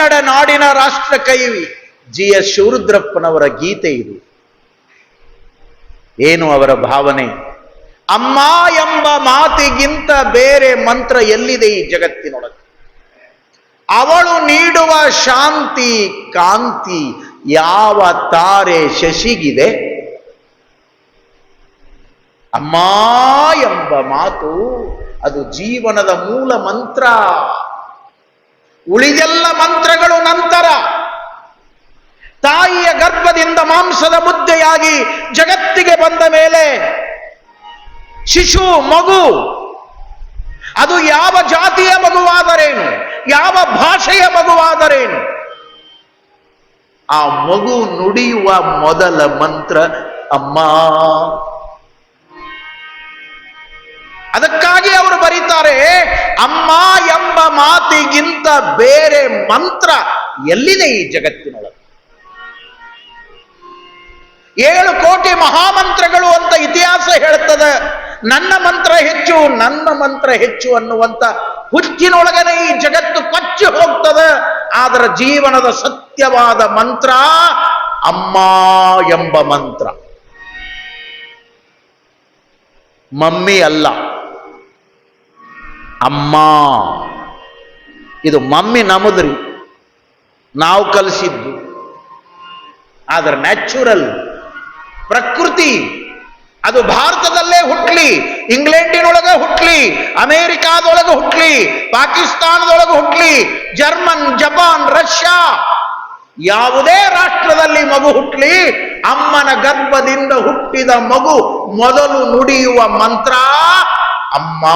ಕನ್ನಡ ನಾಡಿನ ರಾಷ್ಟ್ರ ಕೈವಿ G S ಶಿವರುದ್ರಪ್ಪನವರ ಗೀತೆ ಇದು. ಏನು ಅವರ ಭಾವನೆ? ಅಮ್ಮ ಎಂಬ ಮಾತಿಗಿಂತ ಬೇರೆ ಮಂತ್ರ ಎಲ್ಲಿದೆ ಈ ಜಗತ್ತಿನೊಳಗೆ? ಅವಳು ನೀಡುವ ಶಾಂತಿ, ಕಾಂತಿ ಯಾವ ತಾರೆ ಶಶಿಗಿದೆ? ಅಮ್ಮ ಎಂಬ ಮಾತು ಅದು ಜೀವನದ ಮೂಲ ಮಂತ್ರ. ಉಳಿದೆಲ್ಲ ಮಂತ್ರಗಳು ನಂತರ. ತಾಯಿಯ ಗರ್ಭದಿಂದ ಮಾಂಸದ ಮುದ್ದೆಯಾಗಿ ಜಗತ್ತಿಗೆ ಬಂದ ಮೇಲೆ ಶಿಶು, ಮಗು, ಅದು ಯಾವ ಜಾತಿಯ ಮಗುವಾದರೇನು, ಯಾವ ಭಾಷೆಯ ಮಗುವಾದರೇನು, ಆ ಮಗು ನುಡಿಯುವ ಮೊದಲ ಮಂತ್ರ ಅಮ್ಮ. ಅದಕ್ಕಾಗಿ ಅವರು ಬರೀತಾರೆ, ಅಮ್ಮ ಎಂಬ ಮಾತಿಗಿಂತ ಬೇರೆ ಮಂತ್ರ ಎಲ್ಲಿದೆ ಈ ಜಗತ್ತಿನೊಳಗೆ? ಏಳು ಕೋಟಿ ಮಹಾಮಂತ್ರಗಳು ಅಂತ ಇತಿಹಾಸ ಹೇಳ್ತದೆ. ನನ್ನ ಮಂತ್ರ ಹೆಚ್ಚು, ನನ್ನ ಮಂತ್ರ ಹೆಚ್ಚು ಅನ್ನುವಂತ ಹುಚ್ಚಿನೊಳಗನೆ ಈ ಜಗತ್ತು ಕೊಚ್ಚಿ ಹೋಗ್ತದೆ. ಆದರೆ ಜೀವನದ ಸತ್ಯವಾದ ಮಂತ್ರ, ಅಮ್ಮ ಎಂಬ ಮಂತ್ರ. ಮಮ್ಮಿ ಅಲ್ಲ. ಅಮ್ಮ. ಇದು ಮಮ್ಮಿ ನಮದ್ರಿ. ನಾವು ಕಲಿಸಿದ್ದು. ಆದ್ರೆ ನ್ಯಾಚುರಲ್ ಪ್ರಕೃತಿ. ಅದು ಭಾರತದಲ್ಲೇ ಹುಟ್ಲಿ, ಇಂಗ್ಲೆಂಡಿನೊಳಗೆ ಹುಟ್ಲಿ, ಅಮೇರಿಕಾದೊಳಗೆ ಹುಟ್ಲಿ, ಪಾಕಿಸ್ತಾನದೊಳಗೆ ಹುಟ್ಲಿ, ಜರ್ಮನ್, ಜಪಾನ್, ರಷ್ಯಾ. ಯಾವುದೇ ರಾಷ್ಟ್ರದಲ್ಲಿ ಮಗು ಹುಟ್ಲಿ, ಅಮ್ಮನ ಗರ್ಭದಿಂದ ಹುಟ್ಟಿದ ಮಗು ಮೊದಲು ನುಡಿಯುವ ಮಂತ್ರ ಅಮ್ಮ.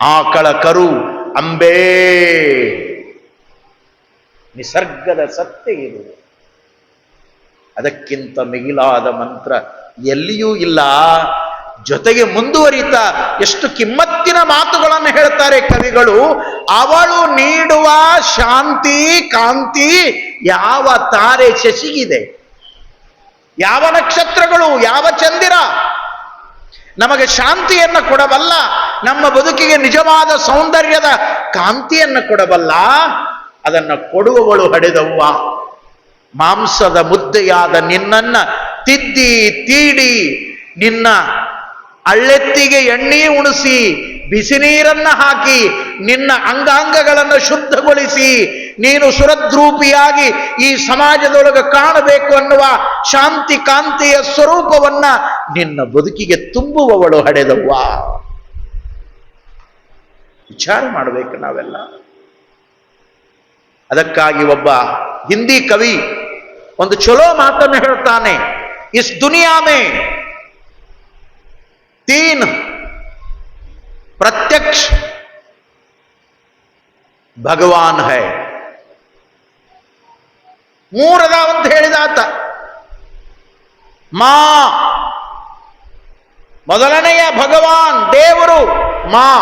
ಆಕಳ ಕರು, ಅಂಬೇ. ನಿಸರ್ಗದ ಸತ್ಯ ಇದು. ಅದಕ್ಕಿಂತ ಮಿಗಿಲಾದ ಮಂತ್ರ ಎಲ್ಲಿಯೂ ಇಲ್ಲ. ಜೊತೆಗೆ ಮುಂದುವರಿತಾ ಎಷ್ಟು ಕಿಮ್ಮತ್ತಿನ ಮಾತುಗಳನ್ನು ಹೇಳ್ತಾರೆ ಕವಿಗಳು. ಅವಳು ನೀಡುವ ಶಾಂತಿ, ಕಾಂತಿ ಯಾವ ತಾರೆ ಶಶಿಗಿದೆ. ಯಾವ ನಕ್ಷತ್ರಗಳು, ಯಾವ ಚಂದಿರ ನಮಗೆ ಶಾಂತಿಯನ್ನು ಕೊಡಬಲ್ಲ, ನಮ್ಮ ಬದುಕಿಗೆ ನಿಜವಾದ ಸೌಂದರ್ಯದ ಕಾಂತಿಯನ್ನು ಕೊಡಬಲ್ಲ, ಅದನ್ನ ಕೊಡುವವಳು ಹಡೆದವ್ವ. ಮಾಂಸದ ಮುದ್ದೆಯಾದ ನಿನ್ನನ್ನ ತಿದ್ದಿ, ತೀಡಿ, ನಿನ್ನ ಅಳ್ಳೆತ್ತಿಗೆ ಎಣ್ಣೆ ಉಣಿಸಿ ಬಿಸಿ ನೀರನ್ನ ಹಾಕಿ ನಿನ್ನ ಅಂಗಾಂಗಗಳನ್ನು ಶುದ್ಧಗೊಳಿಸಿ ನೀನು ಸುರದ್ರೂಪಿಯಾಗಿ ಈ ಸಮಾಜದೊಳಗೆ ಕಾಣಬೇಕು ಅನ್ನುವ ಶಾಂತಿ ಕಾಂತಿಯ ಸ್ವರೂಪವನ್ನ ನಿನ್ನ ಬದುಕಿಗೆ ತುಂಬುವವಳು ಹಡೆದವ್ವ. ವಿಚಾರ ಮಾಡಬೇಕು ನಾವೆಲ್ಲ. ಅದಕ್ಕಾಗಿ ಒಬ್ಬ ಹಿಂದಿ ಕವಿ ಒಂದು ಚಲೋ ಮಾತನ್ನು ಹೇಳ್ತಾನೆ, ಇಸ್ ದುನಿಯಾ ಮೇ ತೀನ್ ಪ್ರತ್ಯಕ್ಷ ಭಗವಾನ್ ಹೈ. ಮೂರದಾವ ಅಂತ ಹೇಳಿದಾತ ಮಾ. ಮೊದಲನೆಯ ಭಗವಾನ್, ದೇವರು, ಮಾ.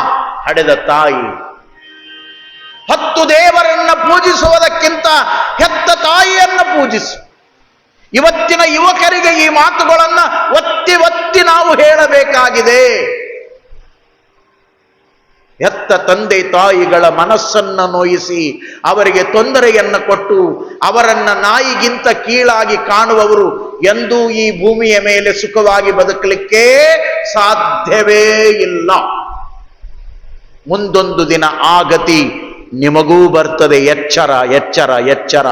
ಹಡೆದ ತಾಯಿ. ಹತ್ತು ದೇವರನ್ನ ಪೂಜಿಸುವುದಕ್ಕಿಂತ ಹೆತ್ತ ತಾಯಿಯನ್ನ ಪೂಜಿಸು. ಇವತ್ತಿನ ಯುವಕರಿಗೆ ಈ ಮಾತುಗಳನ್ನ ಒತ್ತಿ ಒತ್ತಿ ನಾವು ಹೇಳಬೇಕಾಗಿದೆ. ಹೆತ್ತ ತಂದೆ ತಾಯಿಗಳ ಮನಸ್ಸನ್ನ ನೋಯಿಸಿ ಅವರಿಗೆ ತೊಂದರೆಯನ್ನು ಕೊಟ್ಟು ಅವರನ್ನ ನಾಯಿಗಿಂತ ಕೀಳಾಗಿ ಕಾಣುವವರು ಎಂದೂ ಈ ಭೂಮಿಯ ಮೇಲೆ ಸುಖವಾಗಿ ಬದುಕಲಿಕ್ಕೆ ಸಾಧ್ಯವೇ ಇಲ್ಲ. ಮುಂದೊಂದು ದಿನ ಆ ಗತಿ ನಿಮಗೂ ಬರ್ತದೆ. ಎಚ್ಚರ ಎಚ್ಚರ ಎಚ್ಚರ.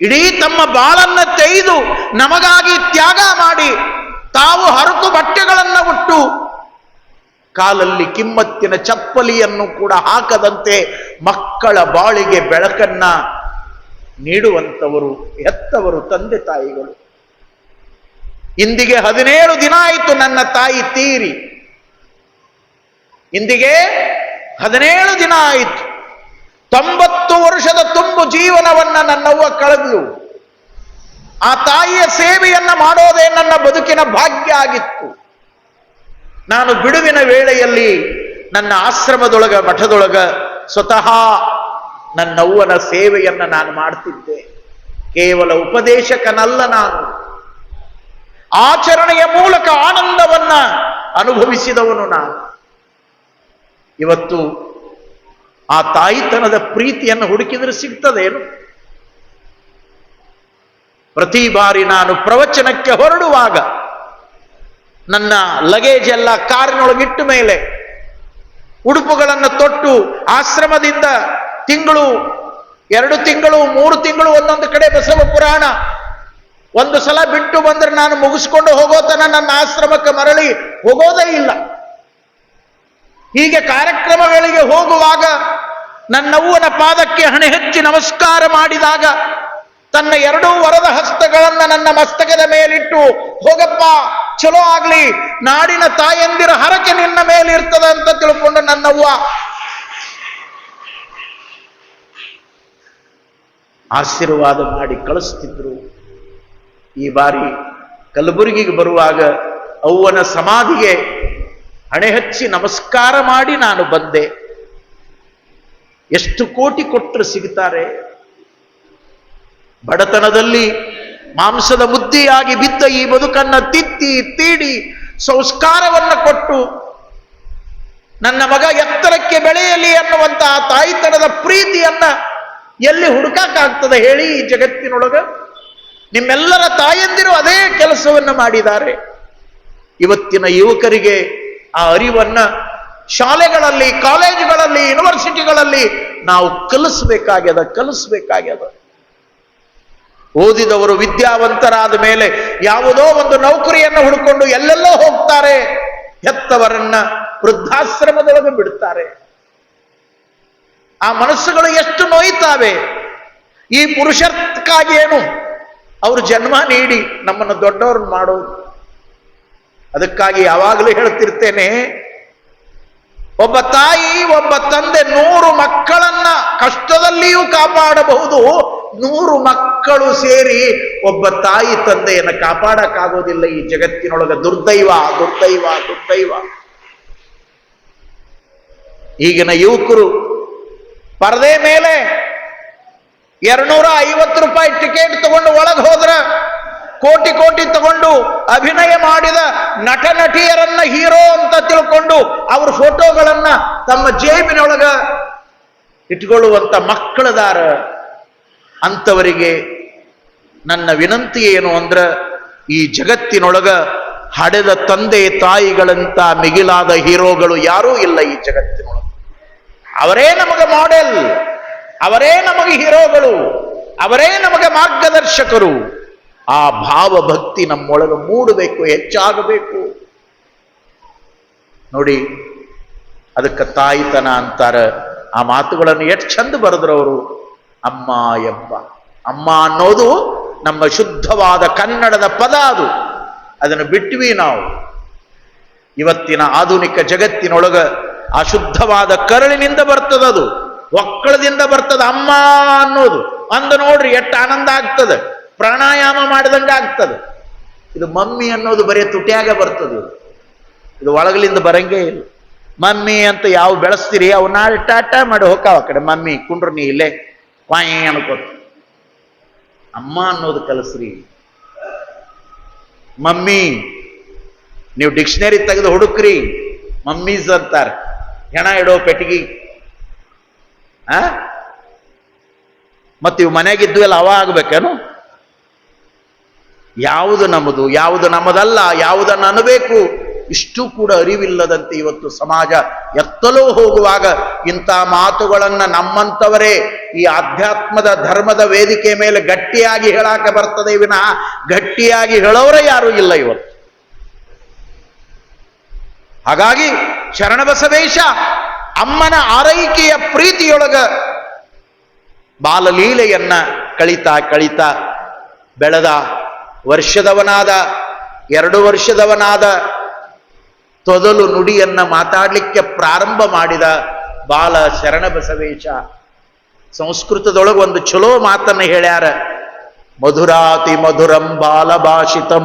ಇಡೀ ತಮ್ಮ ಬಾಳನ್ನ ತೆಗೆದು ನಮಗಾಗಿ ತ್ಯಾಗ ಮಾಡಿ ತಾವು ಹರಕು ಬಟ್ಟೆಗಳನ್ನ ಉಟ್ಟು ಕಾಲಲ್ಲಿ ಕಿಮ್ಮತ್ತಿನ ಚಪ್ಪಲಿಯನ್ನು ಕೂಡ ಹಾಕದಂತೆ ಮಕ್ಕಳ ಬಾಳಿಗೆ ಬೆಳಕನ್ನ ನೀಡುವಂಥವರು, ಹೆತ್ತವರು, ತಂದೆ ತಾಯಿಗಳು. ಇಂದಿಗೆ ಹದಿನೇಳು ದಿನ ಆಯಿತು ನನ್ನ ತಾಯಿ ತೀರಿ. ಇಂದಿಗೆ ಹದಿನೇಳು ದಿನ ಆಯಿತು. ತೊಂಬತ್ತು ವರ್ಷದ ತುಂಬು ಜೀವನವನ್ನ ನನ್ನವ್ವ ಕಳೆದ್ಲು. ಆ ತಾಯಿಯ ಸೇವೆಯನ್ನ ಮಾಡೋದೇ ನನ್ನ ಬದುಕಿನ ಭಾಗ್ಯ ಆಗಿತ್ತು. ನಾನು ಬಿಡುವಿನ ವೇಳೆಯಲ್ಲಿ ನನ್ನ ಆಶ್ರಮದೊಳಗ, ಮಠದೊಳಗ ಸ್ವತಃ ನನ್ನವ್ವನ ಸೇವೆಯನ್ನು ನಾನು ಮಾಡ್ತಿದ್ದೆ. ಕೇವಲ ಉಪದೇಶಕನಲ್ಲ ನಾನು. ಆಚರಣೆಯ ಮೂಲಕ ಆನಂದವನ್ನ ಅನುಭವಿಸಿದವನು ನಾನು. ಇವತ್ತು ಆ ತಾಯಿತನದ ಪ್ರೀತಿಯನ್ನು ಹುಡುಕಿದ್ರೆ ಸಿಗ್ತದೇನು? ಪ್ರತಿ ಬಾರಿ ನಾನು ಪ್ರವಚನಕ್ಕೆ ಹೊರಡುವಾಗ ನನ್ನ ಲಗೇಜ್ ಎಲ್ಲ ಕಾರಿನೊಳಗಿಟ್ಟ ಮೇಲೆ ಉಡುಪುಗಳನ್ನು ತೊಟ್ಟು ಆಶ್ರಮದಿಂದ ತಿಂಗಳು, ಎರಡು ತಿಂಗಳು, ಮೂರು ತಿಂಗಳು, ಒಂದೊಂದು ಕಡೆ ಬಸವ ಪುರಾಣ. ಒಂದು ಸಲ ಬಿಟ್ಟು ಬಂದ್ರೆ ನಾನು ಮುಗಿಸ್ಕೊಂಡು ಹೋಗೋತನ ನನ್ನ ಆಶ್ರಮಕ್ಕೆ ಮರಳಿ ಹೋಗೋದೇ ಇಲ್ಲ. ಹೀಗೆ ಕಾರ್ಯಕ್ರಮಗಳಿಗೆ ಹೋಗುವಾಗ ನನ್ನವ್ವನ ಪಾದಕ್ಕೆ ಹಣೆ ಹೆಚ್ಚಿ ನಮಸ್ಕಾರ ಮಾಡಿದಾಗ ತನ್ನ ಎರಡೂ ವರದ ಹಸ್ತಗಳನ್ನ ನನ್ನ ಮಸ್ತಕದ ಮೇಲಿಟ್ಟು, ಹೋಗಪ್ಪ ಚಲೋ ಆಗ್ಲಿ, ನಾಡಿನ ತಾಯಂದಿರ ಹರಕೆ ನಿನ್ನ ಮೇಲೆ ಇರ್ತದ ಅಂತ ತಿಳ್ಕೊಂಡು ನನ್ನವ್ವ. ಆಶೀರ್ವಾದ ಮಾಡಿ ಕಳಿಸ್ತಿದ್ರು. ಈ ಬಾರಿ ಕಲಬುರಗಿಗೆ ಬರುವಾಗ ಅವ್ವನ ಸಮಾಧಿಗೆ ಹಣೆ ಹಚ್ಚಿ ನಮಸ್ಕಾರ ಮಾಡಿ ನಾನು ಬಂದೆ. ಎಷ್ಟು ಕೋಟಿ ಕೊಟ್ಟರು ಸಿಗ್ತಾರೆ? ಬಡತನದಲ್ಲಿ ಮಾಂಸದ ಬುದ್ಧಿಯಾಗಿ ಬಿದ್ದ ಈ ಬದುಕನ್ನ ತಿತ್ತಿ, ತೀಡಿ, ಸಂಸ್ಕಾರವನ್ನ ಕೊಟ್ಟು ನನ್ನ ಮಗ ಎತ್ತರಕ್ಕೆ ಬೆಳೆಯಲಿ ಅನ್ನುವಂತಹ ತಾಯಿತನದ ಪ್ರೀತಿಯನ್ನ ಎಲ್ಲಿ ಹುಡುಕಾಕಾಗ್ತದೆ ಹೇಳಿ ಈ ಜಗತ್ತಿನೊಳಗ? ನಿಮ್ಮೆಲ್ಲರ ತಾಯಂದಿರು ಅದೇ ಕೆಲಸವನ್ನ ಮಾಡಿದ್ದಾರೆ. ಇವತ್ತಿನ ಯುವಕರಿಗೆ ಆ ಅರಿವನ್ನ ಶಾಲೆಗಳಲ್ಲಿ, ಕಾಲೇಜುಗಳಲ್ಲಿ, ಯೂನಿವರ್ಸಿಟಿಗಳಲ್ಲಿ ನಾವು ಕಲಿಸ್ಬೇಕಾಗ್ಯದ ಕಲಿಸ್ಬೇಕಾಗ್ಯದ. ಓದಿದವರು ವಿದ್ಯಾವಂತರಾದ ಮೇಲೆ ಯಾವುದೋ ಒಂದು ನೌಕರಿಯನ್ನು ಹುಡುಕೊಂಡು ಎಲ್ಲೆಲ್ಲೋ ಹೋಗ್ತಾರೆ, ಹೆತ್ತವರನ್ನ ವೃದ್ಧಾಶ್ರಮದೊಳಗೆ ಬಿಡುತ್ತಾರೆ ಆ ಮನಸ್ಸುಗಳು ಎಷ್ಟು ನೋಯ್ತಾವೆ. ಈ ಪುರುಷರ್ಕಾಗಿ ಏನು? ಅವರು ಜನ್ಮ ನೀಡಿ ನಮ್ಮನ್ನು ದೊಡ್ಡವ್ರನ್ನ ಮಾಡೋದು ಅದಕ್ಕಾಗಿ ಯಾವಾಗಲೂ ಹೇಳ್ತಿರ್ತೇನೆ, ಒಬ್ಬ ತಾಯಿ, ಒಬ್ಬ ತಂದೆ ನೂರು ಮಕ್ಕಳನ್ನ ಕಷ್ಟದಲ್ಲಿಯೂ ಕಾಪಾಡಬಹುದು, ನೂರು ಮಕ್ಕಳು ಸೇರಿ ಒಬ್ಬ ತಾಯಿ ತಂದೆಯನ್ನು ಕಾಪಾಡಕ್ಕಾಗೋದಿಲ್ಲ ಈ ಜಗತ್ತಿನೊಳಗ. ದುರ್ದೈವ ದುರ್ದೈವ ದುರ್ದೈವ. ಈಗಿನ ಯುವಕರು ಪರದೆ ಮೇಲೆ ಎರಡ್ನೂರ ಐವತ್ತು ರೂಪಾಯಿ ಟಿಕೆಟ್ ತಗೊಂಡು ಒಳಗೆ ಹೋದ್ರ, ಕೋಟಿ ಕೋಟಿ ತಗೊಂಡು ಅಭಿನಯ ಮಾಡಿದ ನಟ ನಟಿಯರನ್ನ ಹೀರೋ ಅಂತ ತಿಳ್ಕೊಂಡು ಅವ್ರ ಫೋಟೋಗಳನ್ನ ತಮ್ಮ ಜೇಬಿನೊಳಗ ಇಟ್ಕೊಳ್ಳುವಂತ ಮಕ್ಕಳದಾರ ಅಂಥವರಿಗೆ ನನ್ನ ವಿನಂತಿ ಏನು ಅಂದ್ರೆ, ಈ ಜಗತ್ತಿನೊಳಗ ಹಡೆದ ತಂದೆ ತಾಯಿಗಳಂತ ಮಿಗಿಲಾದ ಹೀರೋಗಳು ಯಾರೂ ಇಲ್ಲ ಈ ಜಗತ್ತಿನೊಳಗೆ. ಅವರೇ ನಮಗೆ ಮಾಡೆಲ್ ಅವರೇ ನಮಗೆ ಹೀರೋಗಳು, ಅವರೇ ನಮಗೆ ಮಾರ್ಗದರ್ಶಕರು. ಆ ಭಾವ ಭಕ್ತಿ ನಮ್ಮೊಳಗೆ ಮೂಡಬೇಕು, ಹೆಚ್ಚಾಗಬೇಕು. ನೋಡಿ, ಅದಕ್ಕೆ ತಾಯಿತನ ಅಂತಾರ. ಆ ಮಾತುಗಳನ್ನು ಎಷ್ಟು ಚಂದ ಬರೆದ್ರು ಅವರು. ಅಮ್ಮ ಎಂಬ. ಅಮ್ಮ ಅನ್ನೋದು ನಮ್ಮ ಶುದ್ಧವಾದ ಕನ್ನಡದ ಪದ ಅದು. ಅದನ್ನು ಬಿಟ್ವಿ ನಾವು. ಇವತ್ತಿನ ಆಧುನಿಕ ಜಗತ್ತಿನೊಳಗ ಆ ಶುದ್ಧವಾದ ಕರಳಿನಿಂದ ಬರ್ತದದು ಒಕ್ಕಳದಿಂದ ಬರ್ತದ ಅಮ್ಮ ಅನ್ನೋದು. ಅಂದ ನೋಡ್ರಿ, ಎಷ್ಟು ಆನಂದ ಆಗ್ತದೆ. ಪ್ರಾಣಾಯಾಮ ಮಾಡಿದಂಗೆ ಆಗ್ತದೆ. ಇದು ಮಮ್ಮಿ ಅನ್ನೋದು ಬರೀ ತುಟಿಯಾಗ ಬರ್ತದೆ ಇದು. ಒಳಗಲಿಂದ ಬರಂಗೇ ಇಲ್ಲ. ಮಮ್ಮಿ ಅಂತ ಯಾವ ಬೆಳೆಸ್ತೀರಿ, ಅವು ಟಾಟಾ ಮಾಡಿ ಆ ಕಡೆ. ಮಮ್ಮಿ, ಕುಂಡ್ರು ನೀ ಇಲ್ಲೇ. ವಾಯಿ ಅನ್ಕೋತ. ಅಮ್ಮ ಅನ್ನೋದು ಕಲಸ್ರಿ. ಮಮ್ಮಿ, ನೀವು ಡಿಕ್ಷನರಿ ತೆಗೆದು ಹುಡುಕ್ರಿ. ಮಮ್ಮೀಸ್ ಅಂತಾರೆ, ಹೆಣ ಇಡೋ ಪೆಟ್ಟಿಗೆ. ಆ? ಮತ್ತೆ ಇವು ಮನೆಗಿದ್ದು ಎಲ್ಲ ಅವ ಆಗ್ಬೇಕೇನು? ಯಾವುದು ನಮ್ಮದು, ಯಾವುದು ನಮ್ಮದಲ್ಲ ಯಾವುದನ್ನು ಅನ್ನಬೇಕು ಇಷ್ಟು ಕೂಡ ಅರಿವಿಲ್ಲದಂತೆ ಇವತ್ತು ಸಮಾಜ ಎತ್ತಲೂ ಹೋಗುವಾಗ ಇಂಥ ಮಾತುಗಳನ್ನು ನಮ್ಮಂಥವರೇ ಈ ಆಧ್ಯಾತ್ಮದ ಧರ್ಮದ ವೇದಿಕೆ ಮೇಲೆ ಗಟ್ಟಿಯಾಗಿ ಹೇಳಾಕ ಬರ್ತದೆ ವಿನಃ ಗಟ್ಟಿಯಾಗಿ ಹೇಳೋರೇ ಯಾರೂ ಇಲ್ಲ ಇವತ್ತು. ಹಾಗಾಗಿ ಶರಣಬಸವೇಶ ಅಮ್ಮನ ಆರೈಕೆಯ ಪ್ರೀತಿಯೊಳಗ ಬಾಲಲೀಲೆಯನ್ನ ಕಳಿತಾ ಕಳಿತಾ ಬೆಳೆದ ವರ್ಷದವನಾದ, ಎರಡು ವರ್ಷದವನಾದ ತೊದಲು ನುಡಿಯನ್ನ ಮಾತಾಡಲಿಕ್ಕೆ ಪ್ರಾರಂಭ ಮಾಡಿದ ಬಾಲ ಶರಣ ಬಸವೇಶ ಸಂಸ್ಕೃತದೊಳಗೆ ಒಂದು ಚಲೋ ಮಾತನ್ನು ಹೇಳ್ಯಾರ. ಮಧುರಾತಿ ಮಧುರಂ ಬಾಲ ಭಾಷಿತಂ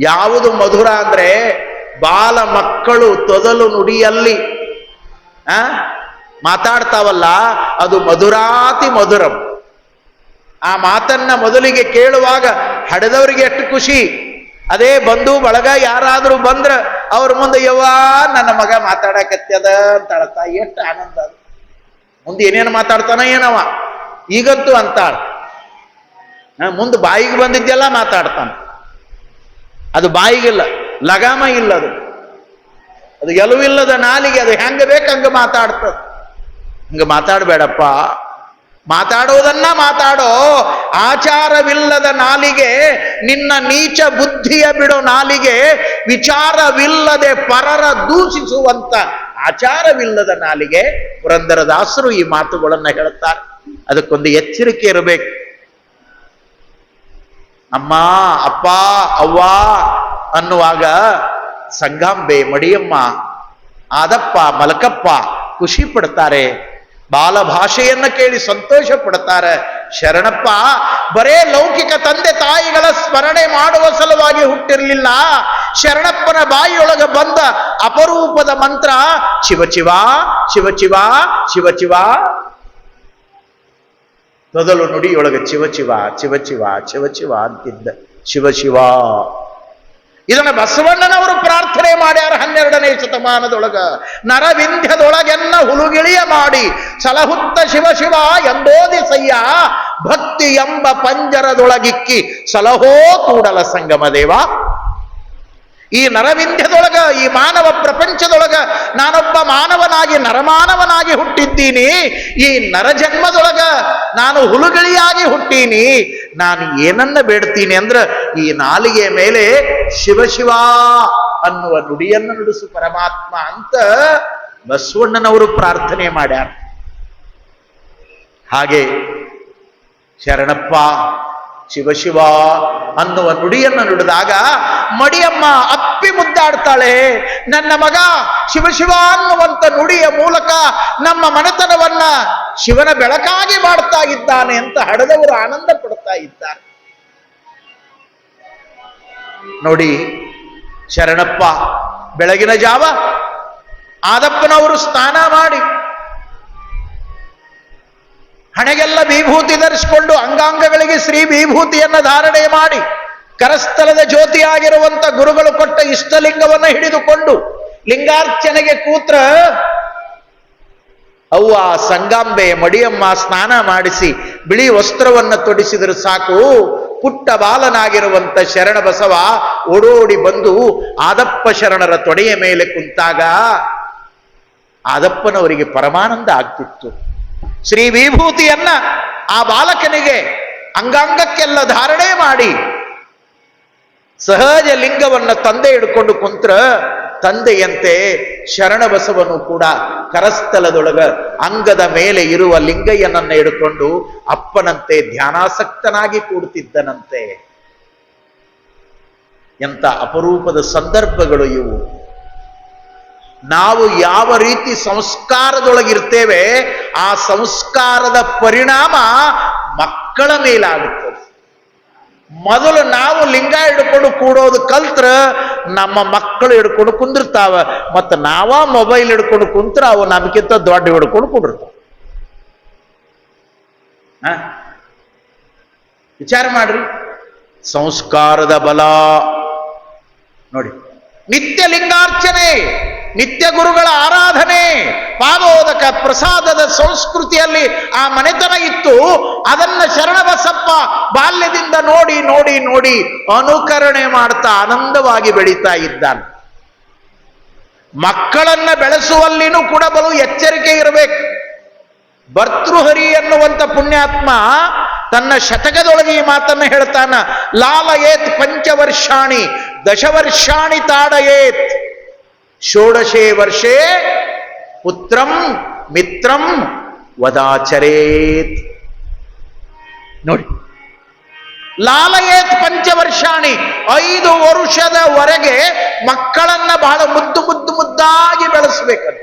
ಯಾವುದು ಮಧುರ ಅಂದ್ರೆ ಬಾಲ ಮಕ್ಕಳು ತೊದಲು ನುಡಿಯಲ್ಲಿ, ಆ, ಮಾತಾಡ್ತಾವಲ್ಲ, ಅದು ಮಧುರಾತಿ ಮಧುರಂ. ಆ ಮಾತನ್ನ ಮೊದಲಿಗೆ ಕೇಳುವಾಗ ಹಡೆದವರಿಗೆ ಎಷ್ಟು ಖುಷಿ? ಅದೇ ಬಂಧು ಬಳಗ ಯಾರಾದರೂ ಬಂದ್ರ ಅವ್ರ ಮುಂದೆ ಯವ್ವ ನನ್ನ ಮಗ ಮಾತಾಡಕತ್ಯದ ಅಂತ ಅಳ್ತ ಎಷ್ಟು ಆನಂದ ಅದು. ಮುಂದೆ ಏನೇನು ಮಾತಾಡ್ತಾನ ಏನವ? ಈಗಂತೂ ಅಂತಾಳ. ಮುಂದೆ ಬಾಯಿಗೆ ಬಂದಿದ್ದೆಲ್ಲ ಮಾತಾಡ್ತಾನ. ಅದು ಬಾಯಿಗಿಲ್ಲ, ಲಗಾಮ ಇಲ್ಲ ಅದು. ಅದು ಎಲುವಿಲ್ಲದ ನಾಲಿಗೆ, ಅದು ಹೆಂಗ ಬೇಕು ಹಂಗ ಮಾತಾಡ್ತದ. ಹಂಗ ಮಾತಾಡಬೇಡಪ್ಪ. ಮಾತಾಡೋದನ್ನ ಮಾತಾಡೋ ಆಚಾರವಿಲ್ಲದ ನಾಲಿಗೆ, ನಿನ್ನ ನೀಚ ಬುದ್ಧಿಯ ಬಿಡೋ ನಾಲಿಗೆ ವಿಚಾರವಿಲ್ಲದೆ ಪರರ ದೂಷಿಸುವಂತ ಆಚಾರವಿಲ್ಲದ ನಾಲಿಗೆ ಪುರಂದರದಾಸರು ಈ ಮಾತುಗಳನ್ನ ಹೇಳುತ್ತಾರೆ. ಅದಕ್ಕೊಂದು ಎಚ್ಚರಿಕೆ ಇರಬೇಕು. ಅಮ್ಮ, ಅಪ್ಪ, ಅವ್ವ ಅನ್ನುವಾಗ, ಸಂಗಾಂಬೆ, ಮಡಿಯಮ್ಮ, ಆದಪ್ಪ, ಮಲಕಪ್ಪ ಖುಷಿ ಪಡ್ತಾರೆ. ಬಾಲ ಭಾಷೆಯನ್ನ ಕೇಳಿ ಸಂತೋಷ ಪಡ್ತಾರೆ. ಶರಣಪ್ಪ, ಬರೇ ಲೌಕಿಕ ತಂದೆ ತಾಯಿಗಳ ಸ್ಮರಣೆ ಮಾಡುವ ಸಲುವಾಗಿ ಹುಟ್ಟಿರಲಿಲ್ಲ. ಶರಣಪ್ಪನ ಬಾಯಿಯೊಳಗೆ ಬಂದ ಅಪರೂಪದ ಮಂತ್ರ ಶಿವಚಿವ ಶಿವಚಿವ ಶಿವಚಿವ ಮೊದಲು ನುಡಿಯೊಳಗೆ ಶಿವಚಿವ ಶಿವಚಿವ ಶಿವಚಿವ ಅಂತಿದ್ದ. ಶಿವಶಿವ ಇದನ್ನ ಬಸವಣ್ಣನವರು ಪ್ರಾರ್ಥನೆ ಮಾಡ್ಯಾರ ಹನ್ನೆರಡನೇ ಶತಮಾನದೊಳಗ. ನರವಿಂಧ್ಯದೊಳಗೆನ್ನ ಹುಲುಗಿಳಿಯ ಮಾಡಿ, ಸಲಹುತ್ತ ಶಿವ ಶಿವ ಎಂಬೋದಿ ಸಯ್ಯ ಭಕ್ತಿ ಎಂಬ ಪಂಜರದೊಳಗಿಕ್ಕಿ, ಸಲಹೋ ಕೂಡಲ ಸಂಗಮ ದೇವ. ಈ ನರವಿಂಧ್ಯದೊಳಗ, ಈ ಮಾನವ ಪ್ರಪಂಚದೊಳಗ ನಾನೊಬ್ಬ ಮಾನವನಾಗಿ, ನರಮಾನವನಾಗಿ ಹುಟ್ಟಿದ್ದೀನಿ. ಈ ನರಜನ್ಮದೊಳಗ ನಾನು ಹುಲುಗಳಿಯಾಗಿ ಹುಟ್ಟೀನಿ. ನಾನು ಏನನ್ನ ಬೇಡ್ತೀನಿ ಅಂದ್ರ, ಈ ನಾಲಿಗೆ ಮೇಲೆ ಶಿವಶಿವ ಅನ್ನುವ ನುಡಿಯನ್ನು ನುಡಿಸು ಪರಮಾತ್ಮ ಅಂತ ಬಸವಣ್ಣನವರು ಪ್ರಾರ್ಥನೆ ಮಾಡ್ಯಾರ. ಹಾಗೆ ಶರಣಪ್ಪ ಶಿವಶಿವ ಅನ್ನುವ ನುಡಿಯನ್ನು ನುಡಿದಾಗ, ಮಡಿಯಮ್ಮ ಮುದ್ದಾಡ್ತಾಳೆ ನನ್ನ ಮಗ ಶಿವಶಿವ ಅನ್ನುವಂತ ನುಡಿಯ ಮೂಲಕ ನಮ್ಮ ಮನೆತನವನ್ನ ಶಿವನ ಬೆಳಕಾಗಿ ಮಾಡ್ತಾ ಇದ್ದಾನೆ ಅಂತ ಹಡದವರು ಆನಂದ ಪಡ್ತಾ ಇದ್ದಾರೆ. ನೋಡಿ, ಶರಣಪ್ಪ, ಬೆಳಗಿನ ಜಾವ ಆದಪ್ಪನವರು ಸ್ನಾನ ಮಾಡಿ ಹಣೆಗೆಲ್ಲ ವಿಭೂತಿ ಧರಿಸಿಕೊಂಡು ಅಂಗಾಂಗಗಳಿಗೆ ಶ್ರೀ ವಿಭೂತಿಯನ್ನ ಧಾರಣೆ ಮಾಡಿ ಕರಸ್ಥಲದ ಜ್ಯೋತಿಯಾಗಿರುವಂತ ಗುರುಗಳು ಕೊಟ್ಟ ಇಷ್ಟಲಿಂಗವನ್ನ ಹಿಡಿದುಕೊಂಡು ಲಿಂಗಾರ್ಚನೆಗೆ ಕೂತ್ರ ಅವ್ವ ಸಂಗಾಂಬೆ ಮಡಿಯಮ್ಮ ಸ್ನಾನ ಮಾಡಿಸಿ ಬಿಳಿ ವಸ್ತ್ರವನ್ನ ತೊಡಿಸಿದರೆ ಸಾಕು. ಪುಟ್ಟ ಬಾಲನಾಗಿರುವಂತ ಶರಣ ಬಸವ ಓಡೋಡಿ ಬಂದು ಆದಪ್ಪ ಶರಣರ ತೊಡೆಯ ಮೇಲೆ ಕುಂತಾಗ ಆದಪ್ಪನವರಿಗೆ ಪರಮಾನಂದ ಆಗ್ತಿತ್ತು. ಶ್ರೀ ವಿಭೂತಿಯನ್ನ ಆ ಬಾಲಕನಿಗೆ ಅಂಗಾಂಗಕ್ಕೆಲ್ಲ ಧಾರಣೆ ಮಾಡಿ ಸಹಜ ಲಿಂಗವನ್ನು ತಂದೆ ಹಿಡ್ಕೊಂಡು ಕುಂತ್ರ ತಂದೆಯಂತೆ ಶರಣಬಸವನು ಕೂಡ ಕರಸ್ಥಲದೊಳಗ ಅಂಗದ ಮೇಲೆ ಇರುವ ಲಿಂಗಯ್ಯನನ್ನ ಹಿಡ್ಕೊಂಡು ಅಪ್ಪನಂತೆ ಧ್ಯಾನಾಸಕ್ತನಾಗಿ ಕೂಡುತ್ತಿದ್ದನಂತೆ ಎಂತ ಅಪರೂಪದ ಸಂದರ್ಭಗಳು ಇವು. ನಾವು ಯಾವ ರೀತಿ ಸಂಸ್ಕಾರದೊಳಗಿರ್ತೇವೆ, ಆ ಸಂಸ್ಕಾರದ ಪರಿಣಾಮ ಮಕ್ಕಳ ಮೇಲಾಗುತ್ತದೆ ಮೊದಲು ನಾವು ಲಿಂಗ ಹಿಡ್ಕೊಂಡು ಕೂಡೋದು ಕಲ್ತ್ರ ನಮ್ಮ ಮಕ್ಕಳು ಹಿಡ್ಕೊಂಡು ಕುಂದಿರ್ತಾವ. ಮತ್ತು ನಾವ ಮೊಬೈಲ್ ಹಿಡ್ಕೊಂಡು ಕುಂತ್ರ ಅವು ನಮಗಿಂತ ದೊಡ್ಡ ಹಿಡ್ಕೊಂಡು ಕುಂಡಿರ್ತಾವ ಹ? ವಿಚಾರ ಮಾಡ್ರಿ. ಸಂಸ್ಕಾರದ ಬಲ. ನೋಡಿ, ನಿತ್ಯ ಲಿಂಗಾರ್ಚನೆ, ನಿತ್ಯ ಗುರುಗಳ ಆರಾಧನೆ, ಪಾದೋದಕ ಪ್ರಸಾದದ ಸಂಸ್ಕೃತಿಯಲ್ಲಿ ಆ ಮನೆತನ ಇತ್ತು. ಅದನ್ನ ಶರಣಬಸಪ್ಪ ಬಾಲ್ಯದಿಂದ ನೋಡಿ ನೋಡಿ ನೋಡಿ ಅನುಕರಣೆ ಮಾಡ್ತಾ ಆನಂದವಾಗಿ ಬೆಳೀತಾ ಇದ್ದಾನೆ. ಮಕ್ಕಳನ್ನ ಬೆಳೆಸುವಲ್ಲಿನೂ ಕೂಡ ಬಲು ಎಚ್ಚರಿಕೆ ಇರಬೇಕು. ಭರ್ತೃಹರಿ ಅನ್ನುವಂತ ಪುಣ್ಯಾತ್ಮ ತನ್ನ ಶತಕದೊಳಗೆ ಈ ಮಾತನ್ನ ಹೇಳ್ತಾನ, ಲಾಲಯೇತ್ ಪಂಚವರ್ಷಾಣಿ ದಶವರ್ಷಾಣಿ ತಾಡಯೇತ್. ಷೋಡಶೇ ವರ್ಷೇ ಪುತ್ರಂ ಮಿತ್ರಂ ವದಾಚರೇತ್. ನೋಡಿ ಲಾಲಯೇತ್ ಪಂಚವರ್ಷಾಣಿ ಐದು ವರ್ಷದವರೆಗೆ ಮಕ್ಕಳನ್ನ ಬಹಳ ಮುದ್ದು ಮುದ್ದು ಮುದ್ದಾಗಿ ಬೆಳೆಸಬೇಕಂತ,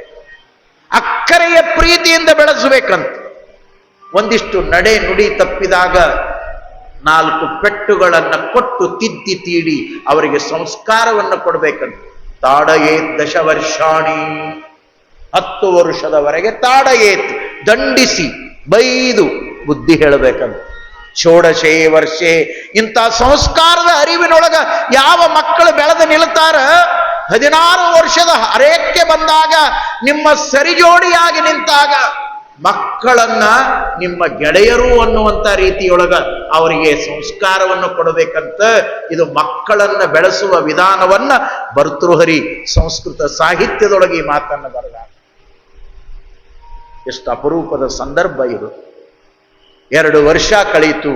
ಅಕ್ಕರೆಯ ಪ್ರೀತಿಯಿಂದ ಬೆಳೆಸಬೇಕಂತ, ಒಂದಿಷ್ಟು ನಡೆ ನುಡಿ ತಪ್ಪಿದಾಗ ನಾಲ್ಕು ಪೆಟ್ಟುಗಳನ್ನು ಕೊಟ್ಟು ತಿದ್ದಿ ತೀಡಿ ಅವರಿಗೆ ಸಂಸ್ಕಾರವನ್ನು ಕೊಡಬೇಕಂತ, ತಾಡಯೇತ್ ದಶವರ್ಷಾಣಿ. ಹತ್ತು ವರ್ಷದವರೆಗೆ ತಾಡಯೇತ್, ದಂಡಿಸಿ, ಬೈದು ಬುದ್ಧಿ ಹೇಳಬೇಕಂತ. ಷೋಡಶೇ ವರ್ಷೆ. ಇಂಥ ಸಂಸ್ಕಾರದ ಅರಿವಿನೊಳಗ ಯಾವ ಮಕ್ಕಳು ಬೆಳೆದು ನಿಲ್ತಾರ? ಹದಿನಾರು ವರ್ಷದ ಹರೇಕ್ಕೆ ಬಂದಾಗ, ನಿಮ್ಮ ಸರಿಜೋಡಿಯಾಗಿ ನಿಂತಾಗ, ಮಕ್ಕಳನ್ನ ನಿಮ್ಮ ಗೆಳೆಯರು ಅನ್ನುವಂತ ರೀತಿಯೊಳಗ ಅವರಿಗೆ ಸಂಸ್ಕಾರವನ್ನು ಕೊಡಬೇಕಂತ ಇದು ಮಕ್ಕಳನ್ನ ಬೆಳೆಸುವ ವಿಧಾನವನ್ನ ಭರ್ತೃಹರಿ ಸಂಸ್ಕೃತ ಸಾಹಿತ್ಯದೊಳಗೆ ಈ ಮಾತನ್ನು ಬರೆದ. ಎಷ್ಟು ಅಪರೂಪದ ಸಂದರ್ಭ ಇದು. ಎರಡು ವರ್ಷ ಕಳೆಯಿತು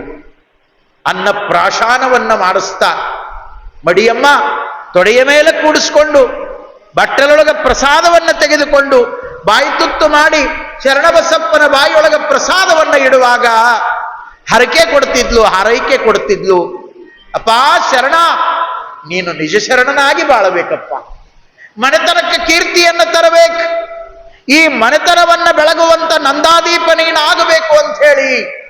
ಅನ್ನ ಪ್ರಾಶಾನವನ್ನ ಮಾಡಿಸ್ತಾ, ಮಡಿಯಮ್ಮ ತೊಡೆಯ ಮೇಲೆ ಕೂಡಿಸ್ಕೊಂಡು, ಬಟ್ಟಲೊಳಗ ಪ್ರಸಾದವನ್ನ ತೆಗೆದುಕೊಂಡು, ಬಾಯಿ ತುತ್ತು ಮಾಡಿ ಶರಣಬಸಪ್ಪನ ಬಾಯಿಯೊಳಗ ಪ್ರಸಾದವನ್ನ ಇಡುವಾಗ ಹರಕೆ ಕೊಡ್ತಿದ್ಲು, ಹಾರೈಕೆ ಕೊಡ್ತಿದ್ಲು. ಅಪ್ಪ ಶರಣ, ನೀನು ನಿಜ ಶರಣನಾಗಿ ಬಾಳಬೇಕಪ್ಪ. ಮನೆತನಕ್ಕೆ ಕೀರ್ತಿಯನ್ನ ತರಬೇಕು. ಈ ಮನೆತನವನ್ನ ಬೆಳಗುವಂತ ನಂದಾದೀಪ ನೀನಾಗಬೇಕು ಅಂತ ಹೇಳಿ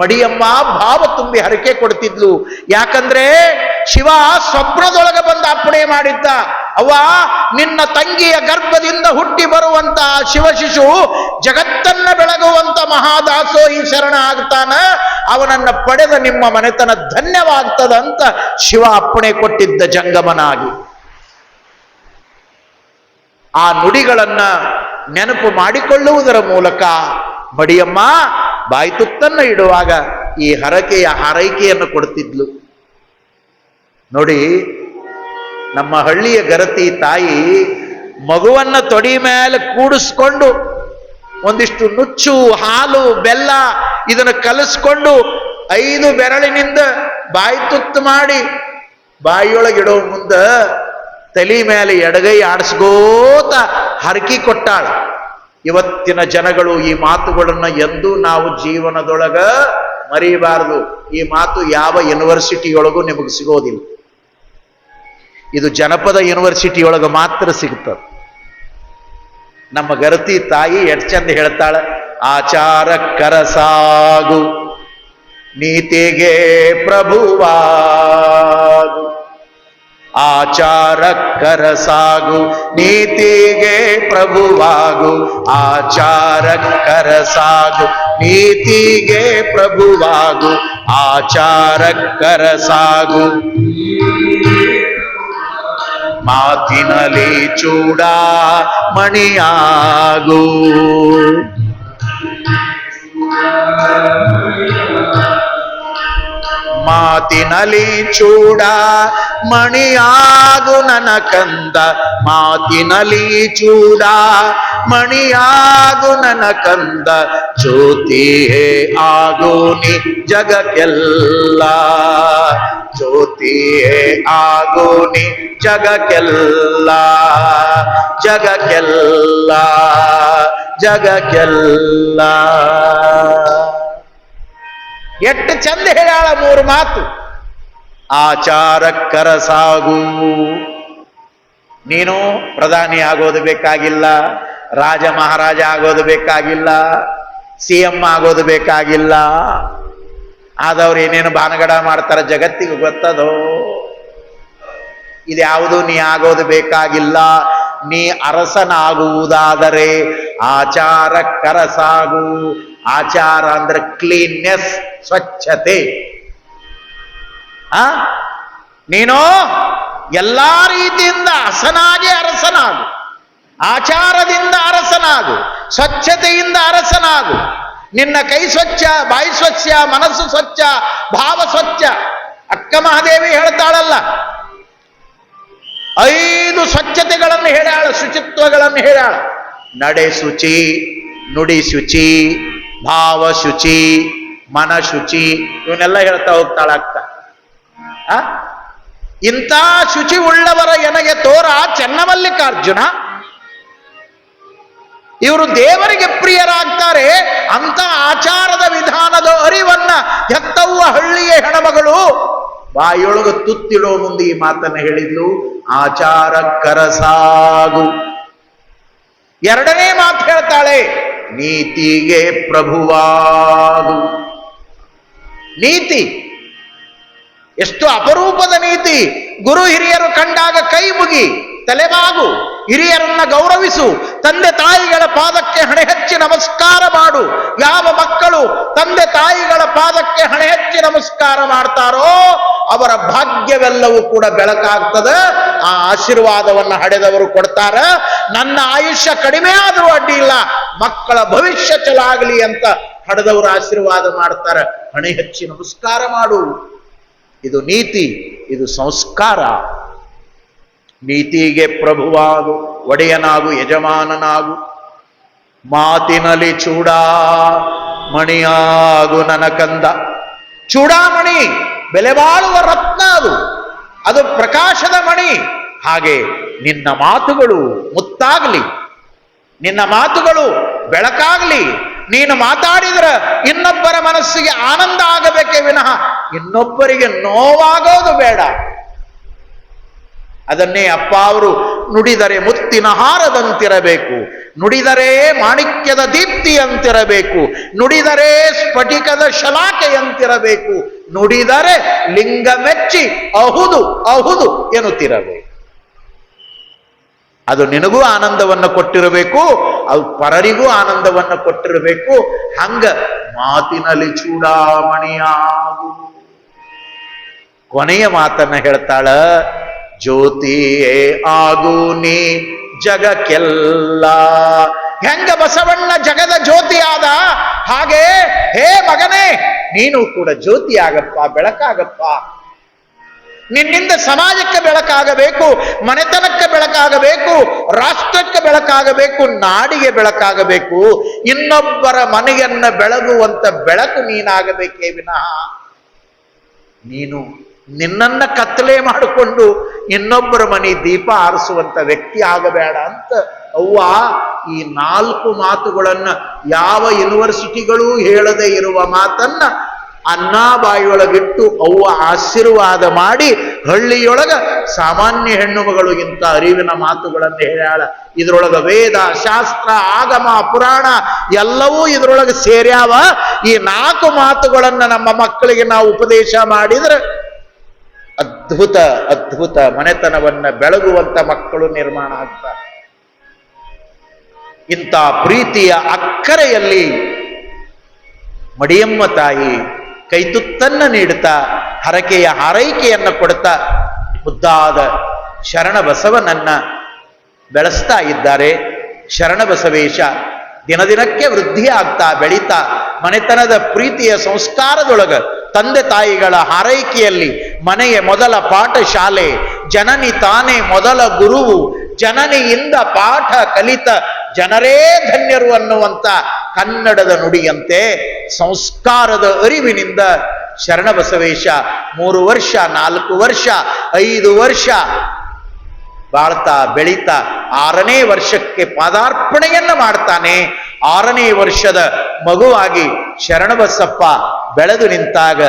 ಮಡಿಯಮ್ಮ ಭಾವ ತುಂಬಿ ಹರಕೆ ಕೊಡ್ತಿದ್ಲು. ಯಾಕಂದ್ರೆ ಶಿವ ಸ್ವಪ್ನದೊಳಗೆ ಬಂದ ಅಪ್ಪಣೆ ಮಾಡಿದ್ದ. ಅವ್ವ, ನಿನ್ನ ತಂಗಿಯ ಗರ್ಭದಿಂದ ಹುಟ್ಟಿ ಬರುವಂತ ಶಿವಶಿಶು ಜಗತ್ತನ್ನ ಬೆಳಗುವಂತ ಮಹಾದಾಸೋ ಈ ಶರಣ ಆಗ್ತಾನ. ಅವನನ್ನ ಪಡೆದ ನಿಮ್ಮ ಮನೆತನ ಧನ್ಯವಾಗ್ತದಂತ ಶಿವ ಅಪ್ಪಣೆ ಕೊಟ್ಟಿದ್ದ ಜಂಗಮನಾಗಿ. ಆ ನುಡಿಗಳನ್ನ ನೆನಪು ಮಾಡಿಕೊಳ್ಳುವುದರ ಮೂಲಕ, ಮಡಿಯಮ್ಮ ಬಾಯಿ ತುತ್ತನ್ನು ಇಡುವಾಗ ಈ ಹರಕೆಯ ಹಾರೈಕೆಯನ್ನು ಕೊಡ್ತಿದ್ಲು. ನೋಡಿ, ನಮ್ಮ ಹಳ್ಳಿಯ ಗರತಿ ತಾಯಿ ಮಗುವನ್ನ ತೊಡಿ ಮೇಲೆ ಕೂಡಿಸ್ಕೊಂಡು ಒಂದಿಷ್ಟು ನುಚ್ಚು, ಹಾಲು, ಬೆಲ್ಲ ಇದನ್ನು ಕಲಿಸ್ಕೊಂಡು ಐದು ಬೆರಳಿನಿಂದ ಬಾಯಿ ತುತ್ತು ಮಾಡಿ ಬಾಯಿಯೊಳಗಿಡೋ ಮುಂದ ತಲೆ ಮೇಲೆ ಎಡಗೈ ಆಡಿಸ್ಕೋತ ಹರಕಿ ಕೊಟ್ಟಾಳ. ಇವತ್ತಿನ ಜನಗಳು ಈ ಮಾತುಗಳನ್ನು ಎಂದೂ ನಾವು ಜೀವನದೊಳಗ ಮರಿಬಾರದು. ಈ ಮಾತು ಯಾವ ಯೂನಿವರ್ಸಿಟಿಯೊಳಗೂ ನಿಮಗೆ ಸಿಗೋದಿಲ್ಲ. ಇದು ಜನಪದ ಯೂನಿವರ್ಸಿಟಿಯೊಳಗೆ ಮಾತ್ರ ಸಿಗುತ್ತದೆ ನಮ್ಮ ಗರತಿ ತಾಯಿ ಎಟ್ ಚಂದ ಹೇಳ್ತಾಳೆ, ಆಚಾರ ಕರಸಾಗು ನೀತಿಗೆ ಪ್ರಭುವಾಗು. ಆಚಾರ ಕರಸಾಗು ನೀತಿಗೆ ಪ್ರಭುವಾಗು. ಆಚಾರ ಕರಸಾಗು ನೀತಿಗೆ ಪ್ರಭುವಾಗು. ಆಚಾರ ಕರಸಾಗು ಮಾತಿನಲಿ ಚೂಡ ಮಣಿಯಾಗು. ಮಾತಿನಲಿ ಚೂಡ ಮಣಿಯಾಗು ನನ್ನ ಕಂದ ಮಾತಿನಲಿ ಚೂಡ. ಮಣಿಯಾಗು ನನ್ನ ಕಂದ ಜ್ಯೋತಿಯೇ ಆಗೋನಿ ಜಗಕ್ಕೆಲ್ಲ. ಜ್ಯೋತಿಯೇ ಆಗು ನೀ ಜಗಕ್ಕೆಲ್ಲ. ಜಗಕ್ಕೆಲ್ಲ ಜಗಕ್ಕೆಲ್ಲ. ಎಷ್ಟು ಚಂದ ಹೇಳ ಮೂರು ಮಾತು. ಆಚಾರಕ್ಕರ ಸಾಗು. ನೀನು ಪ್ರಧಾನಿ ಆಗೋದು ಬೇಕಾಗಿಲ್ಲ, ರಾಜ ಮಹಾರಾಜ ಆಗೋದು ಬೇಕಾಗಿಲ್ಲ ಸಿ ಎಂ ಆಗೋದು ಬೇಕಾಗಿಲ್ಲ. ಆದವ್ರು ಏನೇನು ಬಾನಗಡ ಮಾಡ್ತಾರೆ ಜಗತ್ತಿಗೆ ಗೊತ್ತದೋ? ಇದ್ಯಾವುದು ನೀ ಆಗೋದು ಬೇಕಾಗಿಲ್ಲ. ನೀ ಅರಸನಾಗುವುದಾದರೆ ಆಚಾರ ಸಾಗು. ಆಚಾರ ಅಂದ್ರೆ ಕ್ಲೀನ್ನೆಸ್ ಸ್ವಚ್ಛತೆ. ಆ? ನೀನು ಎಲ್ಲ ರೀತಿಯಿಂದ ಅಸನಾಗಿ ಅರಸನಾಗು. ಆಚಾರದಿಂದ ಅರಸನಾಗು. ಸ್ವಚ್ಛತೆಯಿಂದ ಅರಸನಾಗು. ನಿನ್ನ ಕೈ ಸ್ವಚ್ಛ, ಬಾಯಿ ಸ್ವಚ್ಛ, ಮನಸ್ಸು ಸ್ವಚ್ಛ, ಭಾವ ಸ್ವಚ್ಛ. ಅಕ್ಕ ಮಹಾದೇವಿ ಹೇಳ್ತಾಳಲ್ಲ, ಐದು ಸ್ವಚ್ಛತೆಗಳನ್ನು ಹೇಳ್ಯಾಳ, ಶುಚಿತ್ವಗಳನ್ನು ಹೇಳ್ಯಾಳ. ನಡೆ ಶುಚಿ, ನುಡಿ ಶುಚಿ, ಭಾವ ಶುಚಿ, ಮನ ಶುಚಿ, ಇವನ್ನೆಲ್ಲ ಹೇಳ್ತಾ ಹೋಗ್ತಾಳ ಅಕ್ಕ. ಆ? ಇಂಥ ಶುಚಿ ಉಳ್ಳವರ ಎನಗೆ ತೋರ ಚೆನ್ನಮಲ್ಲಿಕಾರ್ಜುನ? ಇವರು ದೇವರಿಗೆ ಪ್ರಿಯರಾಗ್ತಾರೆ ಅಂತ ಆಚಾರದ ವಿಧಾನದ ಅರಿವನ್ನ ಹೆತ್ತವ್ವ ಹಳ್ಳಿಯ ಹೆಣಮಗಳು ಬಾಯೊಳಗ ತುತ್ತಿಡೋ ಮುಂದೆ ಈ ಮಾತನ್ನು ಹೇಳಿದ್ಲು, ಆಚಾರ ಕರಸಾಗು ಎರಡನೇ ಮಾತು ಹೇಳ್ತಾಳೆ, ನೀತಿಗೆ ಪ್ರಭುವಾಗು. ನೀತಿ. ಎಷ್ಟು ಅಪರೂಪದ ನೀತಿ. ಗುರು ಹಿರಿಯರು ಕಂಡಾಗ ಕೈ ಮುಗಿ ತಲೆಬಾಗು ಹಿರಿಯರನ್ನ ಗೌರವಿಸು, ತಂದೆ ತಾಯಿಗಳ ಪಾದಕ್ಕೆ ಹಣೆ ಹಚ್ಚಿ ನಮಸ್ಕಾರ ಮಾಡು. ಯಾವ ಮಕ್ಕಳು ತಂದೆ ತಾಯಿಗಳ ಪಾದಕ್ಕೆ ಹಣೆ ಹಚ್ಚಿ ನಮಸ್ಕಾರ ಮಾಡ್ತಾರೋ, ಅವರ ಭಾಗ್ಯವೆಲ್ಲವೂ ಕೂಡ ಬೆಳಕಾಗ್ತದೆ. ಆ ಆಶೀರ್ವಾದವನ್ನು ಹಡೆದವರು ಕೊಡ್ತಾರ. ನನ್ನ ಆಯುಷ್ಯ ಕಡಿಮೆ ಆದರೂ ಅಡ್ಡಿ ಇಲ್ಲ, ಮಕ್ಕಳ ಭವಿಷ್ಯ ಚಲಾಗಲಿ ಅಂತ ಹಡೆದವರು ಆಶೀರ್ವಾದ ಮಾಡ್ತಾರೆ. ಹಣೆ ಹಚ್ಚಿ ನಮಸ್ಕಾರ ಮಾಡು. ಇದು ನೀತಿ, ಇದು ಸಂಸ್ಕಾರ. ನೀತಿಗೆ ಪ್ರಭುವಾಗು, ಒಡೆಯನಾಗು, ಯಜಮಾನನಾಗು. ಮಾತಿನಲ್ಲಿ ಚೂಡಾಮಣಿಯಾಗು ಕಂದ ಚೂಡಾಮಣಿ ಬೆಲೆ ಬಾಳುವ ರತ್ನ ಅದು. ಅದು ಪ್ರಕಾಶದ ಮಣಿ. ಹಾಗೆ ನಿನ್ನ ಮಾತುಗಳು ಮುತ್ತಾಗಲಿ. ನಿನ್ನ ಮಾತುಗಳು ಬೆಳಕಾಗ್ಲಿ. ನೀನು ಮಾತಾಡಿದ್ರ ಇನ್ನೊಬ್ಬರ ಮನಸ್ಸಿಗೆ ಆನಂದ ಆಗಬೇಕೆ ವಿನಃ ಇನ್ನೊಬ್ಬರಿಗೆ ನೋವಾಗೋದು ಬೇಡ. ಅದನ್ನೇ ಅಪ್ಪ ಅವರು ನುಡಿದರೆ ಮುತ್ತಿನ ಹಾರದಂತಿರಬೇಕು. ನುಡಿದರೆ ಮಾಣಿಕ್ಯದ ದೀಪ್ತಿಯಂತಿರಬೇಕು. ನುಡಿದರೆ ಸ್ಫಟಿಕದ ಶಲಾಕೆಯಂತಿರಬೇಕು. ನುಡಿದರೆ ಲಿಂಗ ಮೆಚ್ಚಿ ಅಹುದು ಅಹುದು ಎನ್ನುತ್ತಿರಬೇಕು. ಅದು ನಿನಗೂ ಆನಂದವನ್ನು ಕೊಟ್ಟಿರಬೇಕು, ಅದು ಪರರಿಗೂ ಆನಂದವನ್ನು ಕೊಟ್ಟಿರಬೇಕು. ಹಂಗ ಮಾತಿನಲ್ಲಿ ಚೂಡಾಮಣಿಯಾಗು. ಕೊನೆಯ ಮಾತನ್ನ ಹೇಳ್ತಾಳ, ಜ್ಯೋತಿಯೇ ಆಗು ನೀ ಜಗಕ್ಕೆಲ್ಲ. ಹೆಂಗ ಬಸವಣ್ಣ ಜಗದ ಜ್ಯೋತಿ ಆದ ಹಾಗೆ, ಹೇ ಮಗನೇ, ನೀನು ಕೂಡ ಜ್ಯೋತಿ ಆಗಪ್ಪ ಬೆಳಕಾಗಪ್ಪ. ನಿನ್ನಿಂದ ಸಮಾಜಕ್ಕೆ ಬೆಳಕಾಗಬೇಕು, ಮನೆತನಕ್ಕೆ ಬೆಳಕಾಗಬೇಕು, ರಾಷ್ಟ್ರಕ್ಕೆ ಬೆಳಕಾಗಬೇಕು, ನಾಡಿಗೆ ಬೆಳಕಾಗಬೇಕು. ಇನ್ನೊಬ್ಬರ ಮನೆಯನ್ನ ಬೆಳಗುವಂತ ಬೆಳಕು ನೀನಾಗಬೇಕೇ ವಿನಃ ನೀನು ನಿನ್ನನ್ನ ಕತ್ತಲೆ ಮಾಡಿಕೊಂಡು ಇನ್ನೊಬ್ಬರ ಮನೆ ದೀಪ ಆರಿಸುವಂತ ವ್ಯಕ್ತಿ ಆಗಬೇಡ ಅಂತ ಅವ್ವ ಈ ನಾಲ್ಕು ಮಾತುಗಳನ್ನ ಯಾವ ಯೂನಿವರ್ಸಿಟಿಗಳೂ ಹೇಳದೆ ಇರುವ ಮಾತನ್ನ ಅನ್ನಬಾಯಿಯೊಳಗಿಟ್ಟು ಅವ್ವ ಆಶೀರ್ವಾದ ಮಾಡಿ ಹಳ್ಳಿಯೊಳಗ ಸಾಮಾನ್ಯ ಹೆಣ್ಣು ಮಗಳು ಇಂಥ ಅರಿವಿನ ಮಾತುಗಳನ್ನು ಹೇಳ್ಯಾಳ. ಇದ್ರೊಳಗ ವೇದ, ಶಾಸ್ತ್ರ, ಆಗಮ, ಪುರಾಣ ಎಲ್ಲವೂ ಇದ್ರೊಳಗೆ ಸೇರ್ಯಾವ. ಈ ನಾಲ್ಕು ಮಾತುಗಳನ್ನ ನಮ್ಮ ಮಕ್ಕಳಿಗೆ ನಾವು ಉಪದೇಶ ಮಾಡಿದ್ರೆ ಅದ್ಭುತ ಅದ್ಭುತ ಮನೆತನವನ್ನ ಬೆಳಗುವಂತ ಮಕ್ಕಳು ನಿರ್ಮಾಣ ಆಗ್ತಾರೆ. ಇಂಥ ಪ್ರೀತಿಯ ಅಕ್ಕರೆಯಲ್ಲಿ ಮಡಿಯಮ್ಮ ತಾಯಿ ಕೈತುತ್ತನ್ನ ನೀಡುತ್ತಾ, ಹರಕೆಯ ಹಾರೈಕೆಯನ್ನು ಕೊಡುತ್ತಾ, ಮುದ್ದಾದ ಶರಣ ಬಸವನನ್ನ ಬೆಳೆಸ್ತಾ ಇದ್ದಾರೆ. ಶರಣ ಬಸವೇಶ ದಿನ ದಿನಕ್ಕೆ ವೃದ್ಧಿ ಆಗ್ತಾ, ಬೆಳೀತಾ, ಮನೆತನದ ಪ್ರೀತಿಯ ಸಂಸ್ಕಾರದೊಳಗ ತಂದೆ ತಾಯಿಗಳ ಹಾರೈಕೆಯಲ್ಲಿ ಮನೆಯ ಮೊದಲ ಪಾಠ ಶಾಲೆ ಜನನಿ ತಾನೇ ಮೊದಲ ಗುರುವು, ಜನನಿಯಿಂದ ಪಾಠ ಕಲಿತ ಜನರೇ ಧನ್ಯರು ಅನ್ನುವಂತ ಕನ್ನಡದ ನುಡಿಯಂತೆ ಸಂಸ್ಕಾರದ ಅರಿವಿನಿಂದ ಶರಣಬಸವೇಶ, ಮೂರು ವರ್ಷ, ನಾಲ್ಕು ವರ್ಷ, ಐದು ವರ್ಷ ಬಾಳ್ತಾ ಬೆಳೀತಾ ಆರನೇ ವರ್ಷಕ್ಕೆ ಪಾದಾರ್ಪಣೆಯನ್ನ ಮಾಡ್ತಾನೆ. ಆರನೇ ವರ್ಷದ ಮಗುವಾಗಿ ಶರಣಬಸಪ್ಪ ಬೆಳೆದು ನಿಂತಾಗ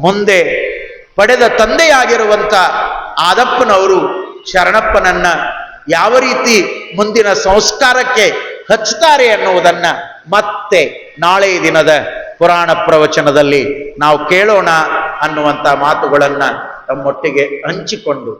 ಮುಂದೆ ಪಡೆದ ತಂದೆಯಾಗಿರುವಂತ ಆದಪ್ಪನವರು ಶರಣಪ್ಪನನ್ನ ಯಾವ ರೀತಿ ಮುಂದಿನ ಸಂಸ್ಕಾರಕ್ಕೆ ಹಚ್ಚುತ್ತಾರೆ ಅನ್ನುವುದನ್ನ ಮತ್ತೆ ನಾಳೆ ದಿನದ ಪುರಾಣ ಪ್ರವಚನದಲ್ಲಿ ನಾವು ಕೇಳೋಣ ಅನ್ನುವಂಥ ಮಾತುಗಳನ್ನು ತಮ್ಮೊಟ್ಟಿಗೆ ಹಂಚಿಕೊಂಡು